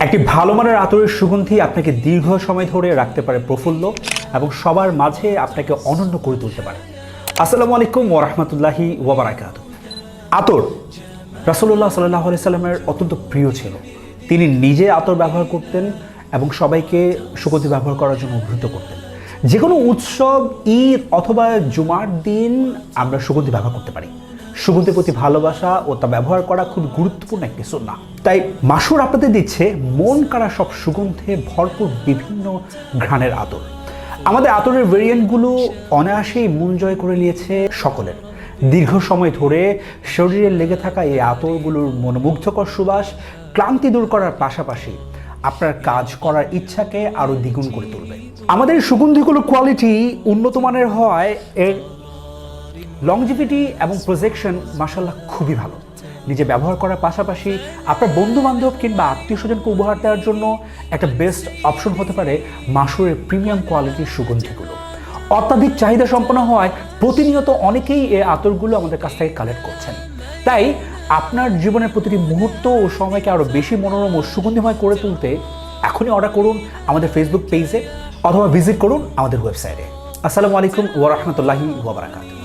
একটি ভালো মানের আতরের সুগন্ধি আপনাকে দীর্ঘ সময় ধরে রাখতে পারে প্রফুল্ল এবং সবার মাঝে আপনাকে অনন্য করে তুলতে পারে। আসসালামু আলাইকুম ওরহমতুল্লাহি ওবরাকাত আতর রাসুল্লাহ সাল্লাহ সাল্লামের অত্যন্ত প্রিয় ছিল। তিনি নিজে আতর ব্যবহার করতেন এবং সবাইকে সুগন্ধি ব্যবহার করার জন্য উদ্ধৃত করতেন। যে কোনো উৎসব, ঈদ অথবা জুমার দিন আমরা সুগন্ধি ব্যবহার করতে পারি। সুগন্ধির প্রতি ভালোবাসা ও তা ব্যবহার করা খুব গুরুত্বপূর্ণ একটি সুন্না। তাই মাসুর আপনাদের দিচ্ছে মন কাড়া সব সুগন্ধে ভরপুর বিভিন্ন ঘ্রাণের আতর। আমাদের আতরের ভেরিয়েন্টগুলো অনায়াসেই মন জয় করে নিয়েছে সকলের। দীর্ঘ সময় ধরে শরীরে লেগে থাকা এই আতরগুলোর মনোমুগ্ধকর সুবাস, ক্লান্তি দূর করার পাশাপাশি আপনার কাজ করার ইচ্ছাকে আরও দ্বিগুণ করে তুলবে। আমাদের সুগন্ধিগুলোর কোয়ালিটি উন্নত মানের হওয়ায় এর লংজিভিটি এবং প্রজেকশন মাসাল্লাহ খুবই ভালো। নিজে ব্যবহার করার পাশাপাশি আপনার বন্ধু বান্ধব কিংবা আত্মীয় স্বজনকে উপহার দেওয়ার জন্য একটা বেস্ট অপশন হতে পারে মাসুরের প্রিমিয়াম কোয়ালিটির সুগন্ধিগুলো। অত্যাধিক চাহিদা সম্পন্ন হওয়ায় প্রতিনিয়ত অনেকেই এই আতরগুলো আমাদের কাছ থেকে কালেক্ট করছেন। তাই আপনার জীবনের প্রতিটি মুহূর্ত ও সময়কে আরও বেশি মনোরম ও সুগন্ধিময় করে তুলতে এখনই অর্ডার করুন আমাদের ফেসবুক পেজে অথবা ভিজিট করুন আমাদের ওয়েবসাইটে আসসালামু আলাইকুম ওরহমতুল্লাহি ওবরাকাতু